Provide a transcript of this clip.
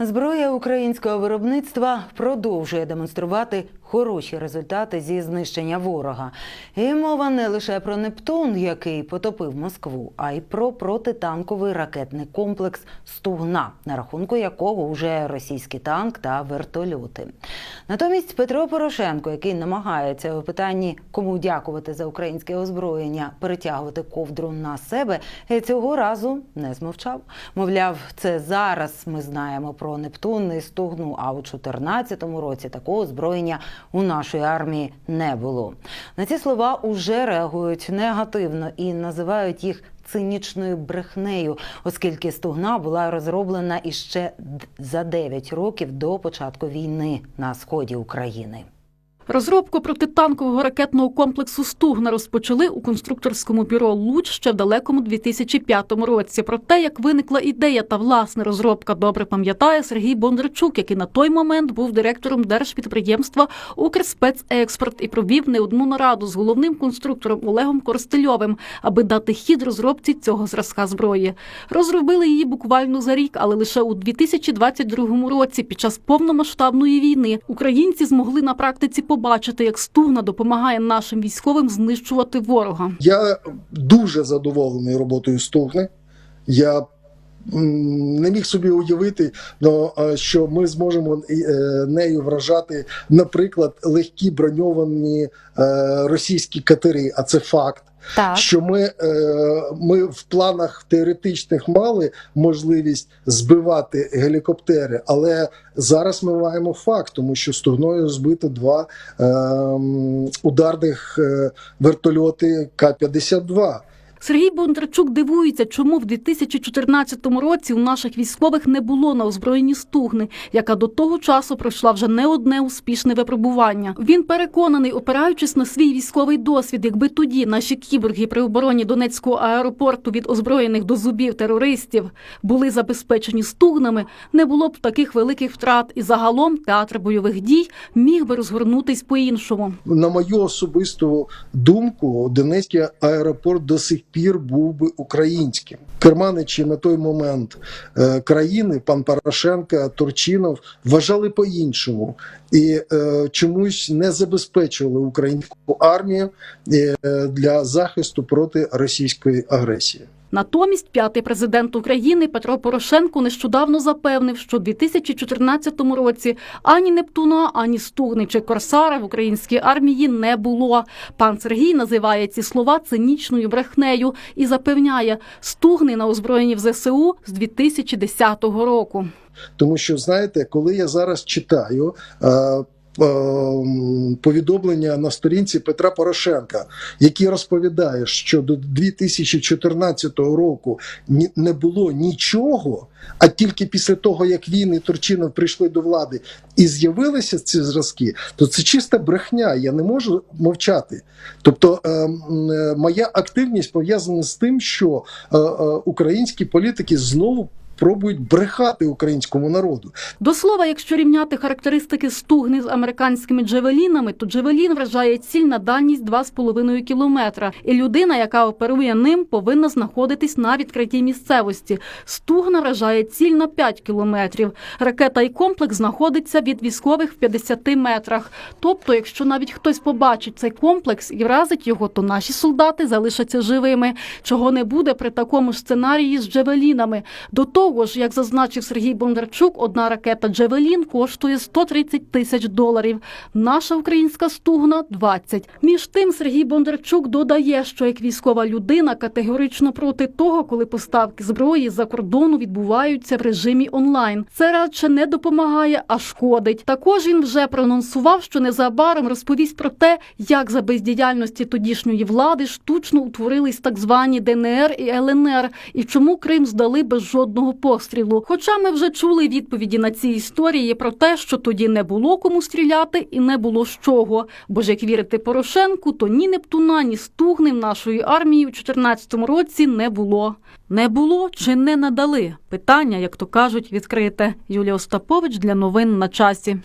Зброя українського виробництва продовжує демонструвати хороші результати зі знищення ворога. І мова не лише про Нептун, який потопив Москву, а й про протитанковий ракетний комплекс Стугна, на рахунку якого вже російський танк та вертольоти. Натомість Петро Порошенко, який намагається у питанні кому дякувати за українське озброєння, перетягувати ковдру на себе, цього разу не змовчав. Мовляв, це зараз ми знаємо про Нептун і Стугну, а у 2014 році такого озброєння у нашої армії не було. На ці слова уже реагують негативно і називають їх цинічною брехнею, оскільки стугна була розроблена іще за 9 років до початку війни на сході України. Розробку протитанкового ракетного комплексу Стугна розпочали у конструкторському бюро Луч ще в далекому 2005 році. Про те, як виникла ідея та власне розробка, добре пам'ятає Сергій Бондарчук, який на той момент був директором держпідприємства Укрспецекспорт і провів не одну нараду з головним конструктором Олегом Коростельовим, аби дати хід розробці цього зразка зброї. Розробили її буквально за рік, але лише у 2022 році, під час повномасштабної війни, українці змогли на практиці побачити, як стугна допомагає нашим військовим знищувати ворога. Я дуже задоволений роботою Стугни. Я не міг собі уявити, що ми зможемо е, нею вражати, наприклад, легкі броньовані е, російські катери, а це факт. Так. Що ми, е, ми в планах теоретичних мали можливість збивати гелікоптери, але зараз ми маємо факт, тому що стогною збито два е, ударних вертольоти К-52. Сергій Бондарчук дивується, чому в 2014 році у наших військових не було на озброєнні стугни, яка до того часу пройшла вже не одне успішне випробування. Він переконаний, опираючись на свій військовий досвід, якби тоді наші кіборги при обороні Донецького аеропорту від озброєних до зубів терористів були забезпечені стугнами, не було б таких великих втрат, і загалом театр бойових дій міг би розгорнутись по-іншому. На мою особисту думку, Донецький аеропорт до сих пір був би українським. Керманичі на той момент е, країни, пан Порошенко, Турчинов, вважали по-іншому і е, чомусь не забезпечували українську армію е, для захисту проти російської агресії. Натомість п'ятий президент України Петро Порошенко нещодавно запевнив, що у 2014 році ані Нептуна, ані Стугни чи Корсара в українській армії не було. Пан Сергій називає ці слова цинічною брехнею і запевняє, стугни на озброєнні в ЗСУ з 2010 року. Тому що знаєте, коли я зараз читаю. Е, е, Повідомлення на сторінці Петра Порошенка, який розповідає, що до 2014 року не було нічого, а тільки після того, як він і Турчинов прийшли до влади і з'явилися ці зразки, то це чиста брехня. Я не можу мовчати. Тобто, е, е, моя активність пов'язана з тим, що е, е, українські політики знову пробують брехати українському народу. До слова, якщо рівняти характеристики стугни з американськими джевелінами, то джевелін вражає ціль на дальність 2,5 кілометра. І людина, яка оперує ним, повинна знаходитись на відкритій місцевості. Стугна вражає ціль на 5 кілометрів. Ракета і комплекс знаходиться від військових в 50 метрах. Тобто, якщо навіть хтось побачить цей комплекс і вразить його, то наші солдати залишаться живими, чого не буде при такому сценарії з джевелінами. До того ж, як зазначив Сергій Бондарчук, одна ракета Джевелін коштує 130 тисяч доларів. Наша українська стугна 20. Між тим, Сергій Бондарчук додає, що як військова людина категорично проти того, коли поставки зброї з-за кордону відбуваються в режимі онлайн. Це радше не допомагає, а шкодить. Також він вже проанонсував, що незабаром розповість про те, як за бездіяльності тодішньої влади штучно утворились так звані ДНР і ЛНР, і чому Крим здали без жодного пострілу. Хоча ми вже чули відповіді на ці історії про те, що тоді не було кому стріляти і не було з чого. Бо ж як вірити Порошенку, то ні Нептуна, ні стугни в нашої армії у 2014 році не було. Не було чи не надали? Питання, як то кажуть, відкрите. Юлія Остапович для новин на часі.